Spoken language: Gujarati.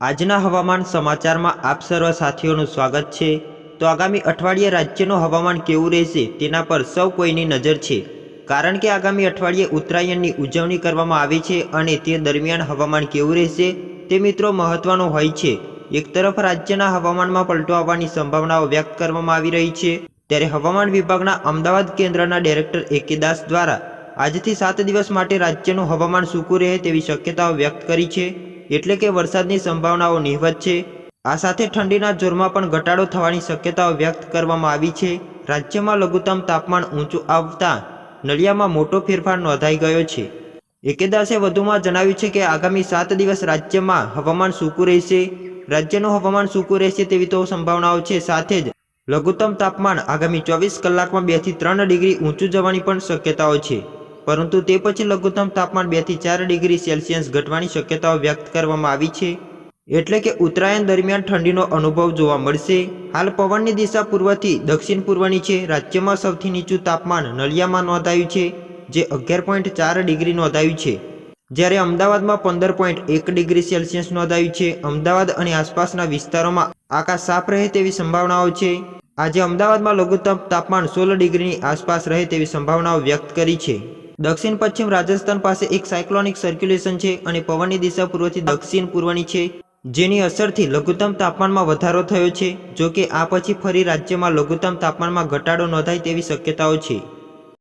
આજના હવામાન સમાચારમાં આપ સર્વ સાથીઓનું સ્વાગત છે. તો આગામી અઠવાડિયે રાજ્યનું હવામાન કેવું રહેશે તેના પર સૌ કોઈની નજર છે. કારણ કે આગામી અઠવાડિયે ઉત્તરાયણની ઉજવણી કરવામાં આવે છે અને તે દરમિયાન હવામાન કેવું રહેશે તે મિત્રો મહત્વનું હોય છે. એક તરફ રાજ્યના હવામાનમાં પલટો આવવાની સંભાવનાઓ વ્યક્ત કરવામાં આવી રહી છે. ત્યારે હવામાન વિભાગના અમદાવાદ કેન્દ્રના ડાયરેક્ટર એકે દાસ દ્વારા આજથી સાત દિવસ માટે રાજ્યનું હવામાન સૂકું રહે તેવી શક્યતાઓ વ્યક્ત કરી છે. એટલે કે વરસાદની સંભાવનાઓ નહિવત છે. આ સાથે ઠંડીના જોરમાં પણ ઘટાડો થવાની શક્યતાઓ વ્યક્ત કરવામાં આવી છે. રાજ્યમાં લઘુત્તમ તાપમાન ઊંચું આવતા નળિયામાં મોટો ફેરફાર નોંધાઈ ગયો છે. એકેદાસે વધુમાં જણાવ્યું છે કે આગામી સાત દિવસ રાજ્યમાં હવામાન સૂકું રહેશે. રાજ્યનું હવામાન સૂકું રહેશે તેવી તો સંભાવનાઓ છે. સાથે જ લઘુત્તમ તાપમાન આગામી ચોવીસ કલાકમાં બેથી ત્રણ ડિગ્રી ઊંચું જવાની પણ શક્યતાઓ છે. પરંતુ તે પછી લઘુત્તમ તાપમાન બેથી ચાર ડિગ્રી સેલ્સિયસ ઘટવાની શક્યતાઓ વ્યક્ત કરવામાં આવી છે. એટલે કે ઉત્તરાયણ દરમિયાન ઠંડીનો અનુભવ જોવા મળશે. હાલ પવનની દિશા પૂર્વથી દક્ષિણ પૂર્વની છે. રાજ્યમાં સૌથી નીચું તાપમાન નલિયામાં નોંધાયું છે, જે અગિયાર પોઈન્ટ ચાર ડિગ્રી નોંધાયું છે. જ્યારે અમદાવાદમાં પંદર પોઈન્ટ એક ડિગ્રી સેલ્સિયસ નોંધાયું છે. અમદાવાદ અને આસપાસના વિસ્તારોમાં આકાશ સાફ રહે તેવી સંભાવનાઓ છે. આજે અમદાવાદમાં લઘુત્તમ તાપમાન સોળ ડિગ્રીની આસપાસ રહે તેવી સંભાવનાઓ વ્યક્ત કરી છે. દક્ષિણ પશ્ચિમ રાજસ્થાન પાસે એક સાયક્લોનિક સર્ક્યુલેશન છે અને પવનની દિશા પૂર્વથી દક્ષિણ પૂર્વની છે, જેની અસરથી લઘુત્તમ તાપમાનમાં વધારો થયો છે જો કે આ પછી ફરી રાજ્યમાં લઘુત્તમ તાપમાનમાં ઘટાડો નોંધાય તેવી શક્યતાઓ છે.